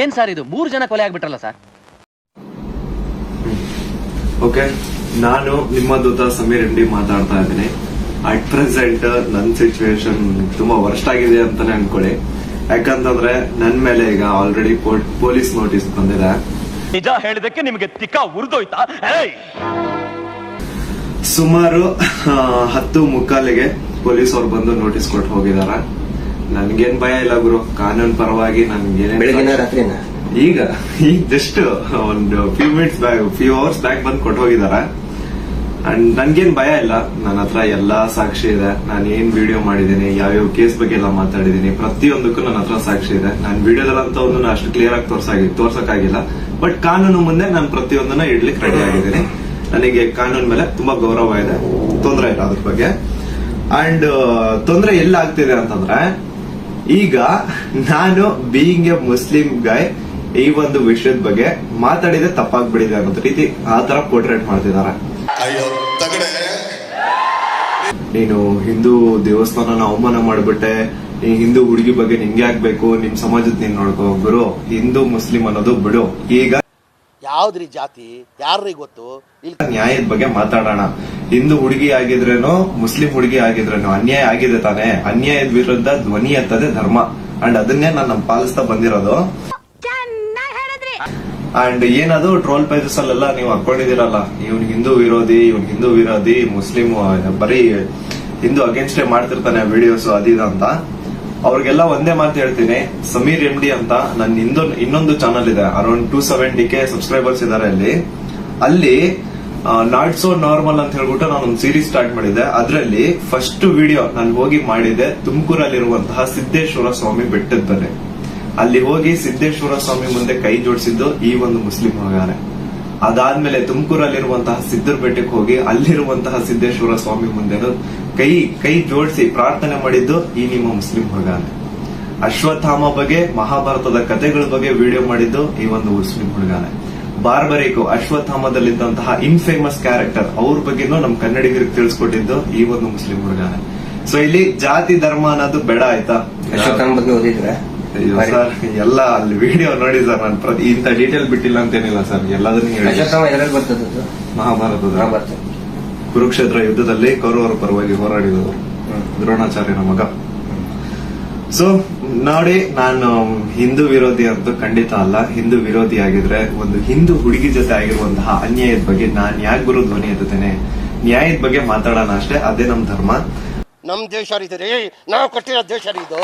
ಏನ್ ಸರ್ ಇದು? ಮೂರು ಜನ ಕೊಲೆ ಆಗ್ಬಿಟ್ರಲ್ಲ ಸರ್? ಓಕೆ ನಾನು ನಿಮ್ಮ ದೂತ ಸಮೀರ್ ಎಂಡಿ ಮಾತಾಡ್ತಾ ಇದ್ದೀನಿ. ಅಟ್ ಪ್ರೆಸೆಂಟ್ ನನ್ನ ಸಿಚುವೇಶನ್ ತುಂಬಾ ವರ್ಸ್ಟ್ ಆಗಿದೆ ಅಂತಾನೆ ಅನ್ಕೊಳ್ಳಿ. ಯಾಕಂತಂದ್ರೆ ನನ್ ಮೇಲೆ ಈಗ ಆಲ್ರೆಡಿ ಪೊಲೀಸ್ ನೋಟಿಸ್ ಬಂದಿದೆ. ನಿಜ ಹೇಳಿದಕ್ಕೆ ನಿಮಗೆ ತಿಕ್ಕ ಉರಿದೋಯ್ತಾ? ಏಯ್! ಸುಮಾರು ಹತ್ತು ಮುಕ್ಕಾಲಿಗೆ ಪೊಲೀಸ್ ಅವ್ರು ಬಂದು ನೋಟಿಸ್ ಕೊಟ್ಟು ಹೋಗಿದಾರ ನನ್ಗೇನ್ ಭಯ ಇಲ್ಲ ಗುರು. ಕಾನೂನು ಪರವಾಗಿ ನನ್ಗೇನೆ ರಾತ್ರಿನ? ಈಗ ಈಗ ಜಸ್ಟ್ ಒಂದು few minutes back few hours back ಬಂದು ಕೊಟ್ಟು ಹೋಗಿದಾರ. ಅಂಡ್ ನನ್ಗೇನ್ ಭಯ ಇಲ್ಲ. ನನ್ನ ಹತ್ರ ಎಲ್ಲಾ ಸಾಕ್ಷಿ ಇದೆ. ನಾನು ಏನ್ ವಿಡಿಯೋ ಮಾಡಿದೀನಿ ಯಾವ್ಯಾವ ಕೇಸ್ ಬಗ್ಗೆ ಎಲ್ಲ ಮಾತಾಡಿದೀನಿ ಪ್ರತಿಯೊಂದಕ್ಕೂ ನನ್ನ ಹತ್ರ ಸಾಕ್ಷಿ ಇದೆ. ನಾನು ವಿಡಿಯೋದಲ್ಲಂತ ಒಂದು ಅಷ್ಟು ಕ್ಲಿಯರ್ ಆಗಿ ತೋರ್ಸಾಗಿ ತೋರ್ಸಕ್ಕಾಗಿಲ್ಲ. ಬಟ್ ಕಾನೂನು ಮುಂದೆ ನಾನು ಪ್ರತಿಯೊಂದನ್ನ ಇಡ್ಲಿಕ್ಕೆ ರೆಡಿ ಆಗಿದ್ದೀನಿ. ನನಗೆ ಕಾನೂನು ಮೇಲೆ ತುಂಬಾ ಗೌರವ ಇದೆ. ತೊಂದರೆ ಇಲ್ಲ ಅದ್ರ ಬಗ್ಗೆ. ಅಂಡ್ ತೊಂದರೆ ಎಲ್ಲಾಗ್ತಿದೆ ಅಂತಂದ್ರೆ ಈಗ ನಾನು ಬೀಯಿಂಗ್ ಎ ಮುಸ್ಲಿಂ ಗಾಯ್ ಈ ಒಂದು ವಿಷಯದ ಬಗ್ಗೆ ಮಾತಾಡಿದ್ರೆ ತಪ್ಪಾಗ್ಬಿಡಿದೆ ಅನ್ನೋ ರೀತಿ ಆ ತರ ಪೋರ್ಟ್ರೇಟ್ ಮಾಡ್ತಿದ್ದಾರೆ. ಅಯ್ಯೋ ತಗಡೆ. ನೀನು ಹಿಂದೂ ದೇವಸ್ಥಾನನ ಅವಮಾನ ಮಾಡ್ಬಿಟ್ಟೆ ಈ ಹಿಂದೂ ಹುಡುಗಿ ಬಗ್ಗೆ ನಿಂಗೆ ಆಗ್ಬೇಕು ನಿಮ್ ಸಮಾಜದ ನೀನ್ ನೋಡ್ಕೋ ಗುರು ಹಿಂದೂ ಮುಸ್ಲಿಂ ಅನ್ನೋದು ಬಿಡು. ಈಗ ಯಾವ್ದ್ರಿ ಜಾತಿ? ಯಾರ್ರಿ ಗೊತ್ತು? ಇಲ್ಲಿ ನ್ಯಾಯದ ಬಗ್ಗೆ ಮಾತಾಡೋಣ. ಹಿಂದೂ ಹುಡುಗಿ ಆಗಿದ್ರೇನು, ಮುಸ್ಲಿಂ ಹುಡುಗಿ ಆಗಿದ್ರೇನು, ಅನ್ಯಾಯ ಆಗಿದೆ ತಾನೆ. ಅನ್ಯಾಯದ ವಿರುದ್ಧ ಧ್ವನಿ ಎತ್ತದೆ ಧರ್ಮ. ಅಂಡ್ ಅದನ್ನೇ ನಾನು ಪಾಲಿಸ್ತಾ ಬಂದಿರೋದು. ಅಂಡ್ ಏನದು ಟ್ರೋಲ್ ಪೇಜಸ್ ಅಲ್ಲೆಲ್ಲ ನೀವು ಹಾಕೊಂಡಿದಿರಲ್ಲ ಇವ್ನ್ ಹಿಂದೂ ವಿರೋಧಿ, ಇವ್ನ್ ಹಿಂದೂ ವಿರೋಧಿ ಮುಸ್ಲಿಂ ಬರೀ ಹಿಂದೂ ಅಗೇನ್ಸ್ಟ್ ಮಾಡ್ತಿರ್ತಾನೆ ವಿಡಿಯೋಸ್ ಅದಿದ ಅಂತ. ಅವ್ರಿಗೆಲ್ಲ ಒಂದೇ ಮಾತು ಹೇಳ್ತೀನಿ, ಸಮೀರ್ ಎಂ ಡಿ ಅಂತ ನನ್ನ ಇನ್ನೊಂದು ಚಾನಲ್ ಇದೆ, around two seventy K subscribers ಇದಾರೆ ಅಲ್ಲಿ. ಅಲ್ಲಿ ನಾಟ್ ಸೋ ನಾರ್ಮಲ್ ಅಂತ ಹೇಳ್ಬಿಟ್ಟು ನಾನು ಒಂದು ಸೀರೀಸ್ ಸ್ಟಾರ್ಟ್ ಮಾಡಿದ್ದೆ. ಅದರಲ್ಲಿ ಫಸ್ಟ್ ವಿಡಿಯೋ ನಾನು ಹೋಗಿ ಮಾಡಿದ್ದೆ, ತುಮಕೂರಲ್ಲಿರುವಂತಹ ಸಿದ್ದೇಶ್ವರ ಸ್ವಾಮಿ ಬೆಟ್ಟದ ಬೆಲೆ ಅಲ್ಲಿ ಹೋಗಿ ಸಿದ್ದೇಶ್ವರ ಸ್ವಾಮಿ ಮುಂದೆ ಕೈ ಜೋಡಿಸಿದ್ದು ಈ ಒಂದು ಮುಸ್ಲಿಂ ಮಗಾನೆ. ಅದಾದ್ಮೇಲೆ ತುಮಕೂರಲ್ಲಿರುವಂತಹ ಸಿದ್ದರ ಬೆಟ್ಟಕ್ಕೆ ಹೋಗಿ ಅಲ್ಲಿರುವಂತಹ ಸಿದ್ದೇಶ್ವರ ಸ್ವಾಮಿ ಮುಂದೆ ಕೈ ಕೈ ಜೋಡಿಸಿ ಪ್ರಾರ್ಥನೆ ಮಾಡಿದ್ದು ಈ ನಿಮ್ಮ ಮುಸ್ಲಿಂ ಹುಡುಗಾನೆ ಅಶ್ವತ್ಥಾಮ ಬಗ್ಗೆ, ಮಹಾಭಾರತದ ಕಥೆಗಳ ಬಗ್ಗೆ ವಿಡಿಯೋ ಮಾಡಿದ್ದು ಈ ಒಂದು ಮುಸ್ಲಿಂ ಹುಡುಗಾನೆ ಬಾರ್ಬರಿಕು ಅಶ್ವತ್ಥಾಮದಲ್ಲಿದ್ದಂತಹ ಇನ್ಫೇಮಸ್ ಕ್ಯಾರೆಕ್ಟರ್ ಅವ್ರ ಬಗ್ಗೆನೂ ನಮ್ ಕನ್ನಡಿಗರಿಗೆ ತಿಳಿಸ್ಕೊಟ್ಟಿದ್ದು ಈ ಒಂದು ಮುಸ್ಲಿಂ ಹುಡುಗ. ಸೊ ಇಲ್ಲಿ ಜಾತಿ ಧರ್ಮ ಅನ್ನೋದು ಬೇಡ ಆಯ್ತಾ? ಬಗ್ಗೆ ಓದಿದ್ರೆ? ಸರ್ ಎಲ್ಲ ಅಲ್ಲಿ ವಿಡಿಯೋ ನೋಡಿ ಸರ್ ನಾನು ಪ್ರತಿ ಇಂಥ ಡೀಟೇಲ್ ಬಿಟ್ಟಿಲ್ಲ ಅಂತೇನಿಲ್ಲ ಸರ್ ಎಲ್ಲದನ್ನು ಹೇಳಿ. ಮಹಾಭಾರತದ ಕುರುಕ್ಷೇತ್ರ ಯುದ್ಧದಲ್ಲಿ ಕೌರವರ ಪರವಾಗಿ ಹೋರಾಡಿದವರು. ದ್ರೋಣಾಚಾರ್ಯನ ಮಗ. ಸೊ ನೋಡಿ, ನಾನು ಹಿಂದೂ ವಿರೋಧಿ ಅಂತ ಖಂಡಿತ ಅಲ್ಲ. ಹಿಂದೂ ವಿರೋಧಿ ಆಗಿದ್ರೆ ಒಂದು ಹಿಂದೂ ಹುಡುಗಿ ಜೊತೆ ಆಗಿರುವಂತಹ ಅನ್ಯಾಯದ ಬಗ್ಗೆ ನಾನು ಯಾಕೆ ಗುರು ಧ್ವನಿ ಎತ್ತುತ್ತೇನೆ? ನ್ಯಾಯದ ಬಗ್ಗೆ ಮಾತಾಡೋಣ ಅಷ್ಟೇ. ಅದೇ ನಮ್ ಧರ್ಮ. ನಮ್ ದೇಶ ರೀ ನಾವು ಕಟ್ಟಿರೋ ದೇಶ ಇದು.